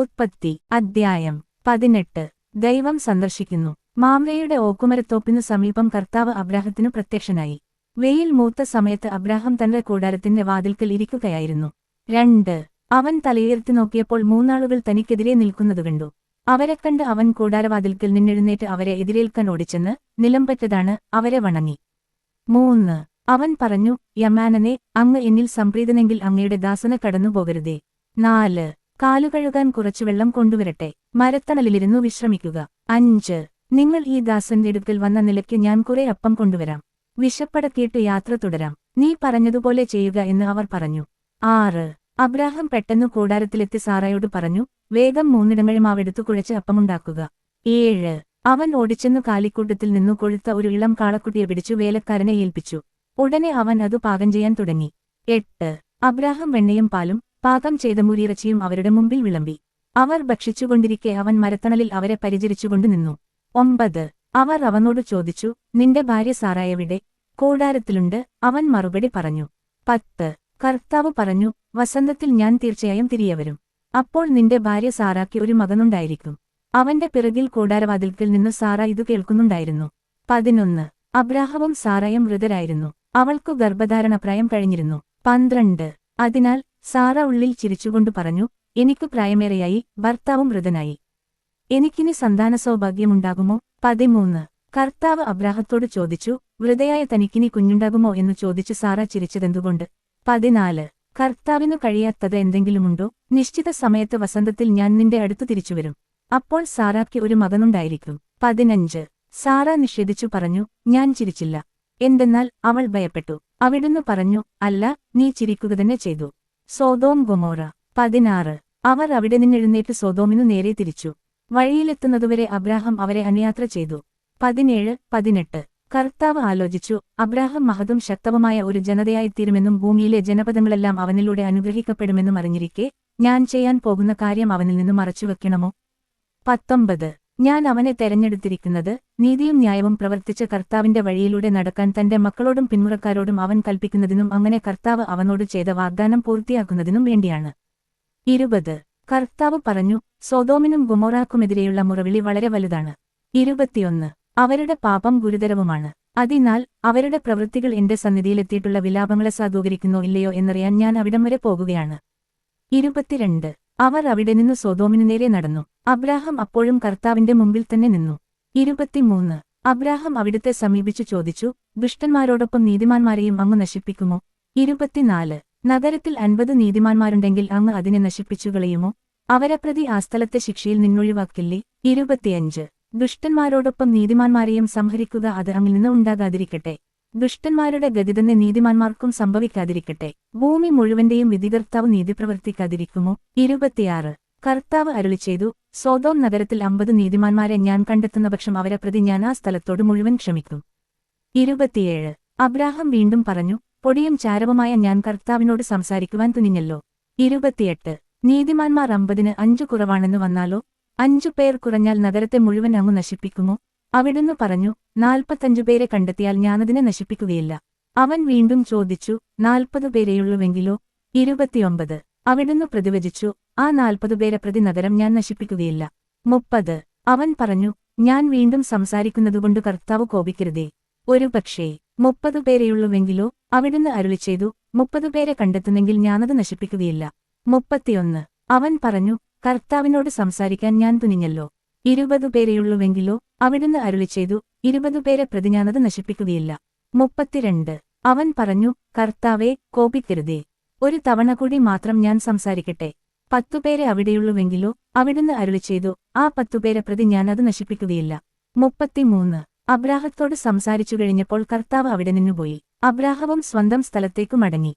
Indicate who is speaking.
Speaker 1: ഉത്പത്തി അദ്ധ്യായം പതിനെട്ട്. ദൈവം സന്ദർശിക്കുന്നു. മാമ്രയുടെ ഓക്കുമരത്തോപ്പിനു സമീപം കർത്താവ് അബ്രാഹത്തിനു പ്രത്യക്ഷനായി. വെയിൽ മൂത്ത സമയത്ത് അബ്രാഹം തന്റെ കൂടാരത്തിന്റെ വാതിൽക്കൽ ഇരിക്കുകയായിരുന്നു. രണ്ട്. അവൻ തലയുയർത്തി നോക്കിയപ്പോൾ മൂന്നാളുകൾ തനിക്കെതിരെ നിൽക്കുന്നത് കണ്ടു. അവരെ കണ്ട് അവൻ കൂടാരവാതിൽക്കൽ നിന്നെഴുന്നേറ്റ് അവരെ എതിരേൽക്കാൻ ഓടിച്ചെന്ന് നിലംപറ്റതാണ് അവരെ വണങ്ങി. മൂന്ന്. അവൻ പറഞ്ഞു യമാനനെ അങ്ങ് എന്നിൽ സംപ്രീതനെങ്കിൽ അങ്ങയുടെ ദാസന കടന്നുപോകരുതേ. നാല്. കാലുകഴുകാൻ കുറച്ചു വെള്ളം കൊണ്ടുവരട്ടെ. മരത്തണലിലിരുന്നു വിശ്രമിക്കുക. അഞ്ച്. നിങ്ങൾ ഈ ദാസന്റെ അടുക്കൽ വന്ന നിലയ്ക്ക് ഞാൻ കുറെ അപ്പം കൊണ്ടുവരാം. വിശപ്പടക്കിയിട്ട് യാത്ര തുടരാം. നീ പറഞ്ഞതുപോലെ ചെയ്യുക എന്ന് അവർ പറഞ്ഞു. ആറ്. അബ്രാഹം പെട്ടെന്ന് കൂടാരത്തിലെത്തി സാറായോട് പറഞ്ഞു വേഗം മൂന്നിടമഴ മാവെടുത്തു കുഴച്ച് അപ്പമുണ്ടാക്കുക. ഏഴ്. അവൻ ഓടിച്ചെന്നു കാലിക്കൂട്ടത്തിൽ നിന്നു കൊഴുത്ത ഒരു ഇളം കാളക്കുട്ടിയെ പിടിച്ചു വേലക്കാരനെ ഏൽപ്പിച്ചു. ഉടനെ അവൻ അത് പാകം ചെയ്യാൻ തുടങ്ങി. എട്ട്. അബ്രാഹം വെണ്ണയും പാലും പാകം ചെയ്ത മുരിയിറച്ചിയും അവരുടെ മുമ്പിൽ വിളമ്പി. അവർ ഭക്ഷിച്ചുകൊണ്ടിരിക്കെ അവൻ മരത്തണലിൽ അവരെ പരിചരിച്ചുകൊണ്ട് നിന്നു. ഒമ്പത്. അവർ അവനോട് ചോദിച്ചു നിന്റെ ഭാര്യ സാറായവിടെ കൂടാരത്തിലുണ്ട്. അവൻ മറുപടി പറഞ്ഞു. പത്ത്. കർത്താവ് പറഞ്ഞു വസന്തത്തിൽ ഞാൻ തീർച്ചയായും തിരികെ വരും. അപ്പോൾ നിന്റെ ഭാര്യ സാറാക്ക് ഒരു മകനുണ്ടായിരിക്കും. അവന്റെ പിറകിൽ കൂടാരവാതിൽക്കിൽ നിന്ന് സാറ ഇത് കേൾക്കുന്നുണ്ടായിരുന്നു. പതിനൊന്ന്. അബ്രാഹവും സാറയും മൃതരായിരുന്നു അവൾക്കു ഗർഭധാരണപ്രായം കഴിഞ്ഞിരുന്നു. പന്ത്രണ്ട്. അതിനാൽ സാറ ഉള്ളിൽ ചിരിച്ചുകൊണ്ടു പറഞ്ഞു എനിക്ക് പ്രായമേറെയായി ഭർത്താവും മൃതനായി എനിക്കിനി സന്താന സൗഭാഗ്യമുണ്ടാകുമോ? പതിമൂന്ന്. കർത്താവ് അബ്രാഹത്തോട് ചോദിച്ചു വൃതയായ തനിക്കിനി കുഞ്ഞുണ്ടാകുമോ? എന്നു ചോദിച്ചു സാറ ചിരിച്ചതെന്തുകൊണ്ട്? പതിനാല്. കർത്താവിനു കഴിയാത്തത് എന്തെങ്കിലുമുണ്ടോ? നിശ്ചിത സമയത്ത് വസന്തത്തിൽ ഞാൻ നിന്റെ അടുത്തു തിരിച്ചുവരും. അപ്പോൾ സാറാക്ക് ഒരു മകനുണ്ടായിരിക്കും. പതിനഞ്ച്. സാറ നിഷേധിച്ചു പറഞ്ഞു ഞാൻ ചിരിച്ചില്ല. എന്തെന്നാൽ അവൾ ഭയപ്പെട്ടു. അവിടുന്ന് പറഞ്ഞു അല്ല നീ ചിരിക്കുക തന്നെ ചെയ്തു. Sodom Gomorrah. പതിനാറ്. അവർ അവിടെ നിന്നെഴുന്നേറ്റ് സോതോമിനു നേരെ തിരിച്ചു. വഴിയിലെത്തുന്നതുവരെ അബ്രാഹം അവരെ അനുയാത്ര ചെയ്തു. പതിനേഴ് പതിനെട്ട്. കർത്താവ് ആലോചിച്ചു അബ്രാഹം മഹതും ശക്തവുമായ ഒരു ജനതയായിത്തീരുമെന്നും ഭൂമിയിലെ ജനപദങ്ങളെല്ലാം അവനിലൂടെ അനുഗ്രഹിക്കപ്പെടുമെന്നും അറിഞ്ഞിരിക്കെ ഞാൻ ചെയ്യാൻ പോകുന്ന കാര്യം അവനിൽ നിന്നും മറച്ചുവെക്കണമോ? പത്തൊമ്പത്. ഞാൻ അവനെ തെരഞ്ഞെടുത്തിരിക്കുന്നത് നീതിയും ന്യായവും പ്രവർത്തിച്ച കർത്താവിന്റെ വഴിയിലൂടെ നടക്കാൻ തന്റെ മക്കളോടും പിന്മുറക്കാരോടും അവൻ കൽപ്പിക്കുന്നതിനും അങ്ങനെ കർത്താവ് അവനോട് ചെയ്ത വാഗ്ദാനം പൂർത്തിയാക്കുന്നതിനും വേണ്ടിയാണ്. ഇരുപത്. കർത്താവ് പറഞ്ഞു സോതോമിനും ഗുമോറാക്കുമെതിരെയുള്ള മുറവിളി വളരെ വലുതാണ്. ഇരുപത്തിയൊന്ന്. അവരുടെ പാപം ഗുരുതരവുമാണ്. അതിനാൽ അവരുടെ പ്രവൃത്തികൾ എന്റെ സന്നിധിയിലെത്തിയിട്ടുള്ള വിലാപങ്ങളെ സാധൂകരിക്കുന്നോ ഇല്ലയോ എന്നറിയാൻ ഞാൻ അവിടം വരെ പോകുകയാണ്. ഇരുപത്തിരണ്ട്. അവർ അവിടെ നിന്ന് സോതോമിനു നേരെ നടന്നു. അബ്രാഹം അപ്പോഴും കർത്താവിന്റെ മുമ്പിൽ തന്നെ നിന്നു. ഇരുപത്തിമൂന്ന്. അബ്രാഹം അവിടുത്തെ സമീപിച്ചു ചോദിച്ചു ദുഷ്ടന്മാരോടൊപ്പം നീതിമാന്മാരെയും അങ്ങ് നശിപ്പിക്കുമോ? ഇരുപത്തിനാല്. നഗരത്തിൽ അൻപത് നീതിമാന്മാരുണ്ടെങ്കിൽ അങ്ങ് അതിനെ നശിപ്പിച്ചുകളയുമോ അവരെ പ്രതി ആ സ്ഥലത്തെ ശിക്ഷയിൽ നിന്നൊഴിവാക്കില്ലേ? ഇരുപത്തിയഞ്ച്. ദുഷ്ടന്മാരോടൊപ്പം നീതിമാന്മാരെയും സംഹരിക്കുക അത് അങ്ങിൽ നിന്ന് ഉണ്ടാകാതിരിക്കട്ടെ. ദുഷ്ടന്മാരുടെ ഗതി തന്നെ നീതിമാന്മാർക്കും സംഭവിക്കാതിരിക്കട്ടെ. ഭൂമി മുഴുവന്റെയും വിധികർത്താവ് നീതി പ്രവർത്തിക്കാതിരിക്കുമോ ഇരുപത്തിയാറ്. കർത്താവ് അരുളി ചെയ്തു സോതോം നഗരത്തിൽ അമ്പത് നീതിമാന്മാരെ ഞാൻ കണ്ടെത്തുന്ന പക്ഷം അവരെ പ്രതി ഞാൻ ആ സ്ഥലത്തോട് മുഴുവൻ ക്ഷമിക്കും. ഇരുപത്തിയേഴ്. അബ്രാഹം വീണ്ടും പറഞ്ഞു പൊടിയും ചാരവുമായ ഞാൻ കർത്താവിനോട് സംസാരിക്കുവാൻ തുനിഞ്ഞല്ലോ. ഇരുപത്തിയെട്ട്. നീതിമാന്മാർ അമ്പതിന് അഞ്ചു കുറവാണെന്ന് വന്നാലോ? അഞ്ചു പേർ കുറഞ്ഞാൽ നഗരത്തെ മുഴുവൻ അങ്ങ് നശിപ്പിക്കുമോ? അവിടുന്ന് പറഞ്ഞു നാൽപ്പത്തഞ്ചു പേരെ കണ്ടെത്തിയാൽ ഞാനതിനെ നശിപ്പിക്കുകയില്ല. അവൻ വീണ്ടും ചോദിച്ചു നാൽപ്പതു പേരെയുള്ളുവെങ്കിലോ? ഇരുപത്തിയൊമ്പത്. അവിടുന്ന് പ്രതിവചിച്ചു ആ നാൽപ്പതു പേരെ പ്രതി നഗരം ഞാൻ നശിപ്പിക്കുകയില്ല. മുപ്പത്. അവൻ പറഞ്ഞു ഞാൻ വീണ്ടും സംസാരിക്കുന്നതുകൊണ്ട് കർത്താവ് കോപിക്കരുതേ. ഒരു പക്ഷേ മുപ്പതു പേരെയുള്ളുവെങ്കിലോ? അവിടുന്ന് അരുളി ചെയ്തു മുപ്പതു പേരെ കണ്ടെത്തുന്നെങ്കിൽ ഞാനത് നശിപ്പിക്കുകയില്ല. മുപ്പത്തിയൊന്ന്. അവൻ പറഞ്ഞു കർത്താവിനോട് സംസാരിക്കാൻ ഞാൻ തുനിഞ്ഞല്ലോ. ഇരുപതു പേരെയുള്ളുവെങ്കിലോ? അവിടുന്ന് അരുളി ചെയ്തു ഇരുപതുപേരെ പ്രതി ഞാനത് നശിപ്പിക്കുകയില്ല. മുപ്പത്തിരണ്ട്. അവൻ പറഞ്ഞു കർത്താവെ കോപിക്കരുതേ. ഒരു തവണ കൂടി മാത്രം ഞാൻ സംസാരിക്കട്ടെ. പത്തുപേരെ അവിടെയുള്ളുവെങ്കിലോ? അവിടുന്ന് അരുളി ചെയ്തു ആ പത്തുപേരെ പ്രതി ഞാനത് നശിപ്പിക്കുകയില്ല. മുപ്പത്തിമൂന്ന്. അബ്രാഹത്തോട് സംസാരിച്ചു കഴിഞ്ഞപ്പോൾ കർത്താവ് അവിടെ നിന്നുപോയി. അബ്രാഹവും സ്വന്തം സ്ഥലത്തേക്കു മടങ്ങി.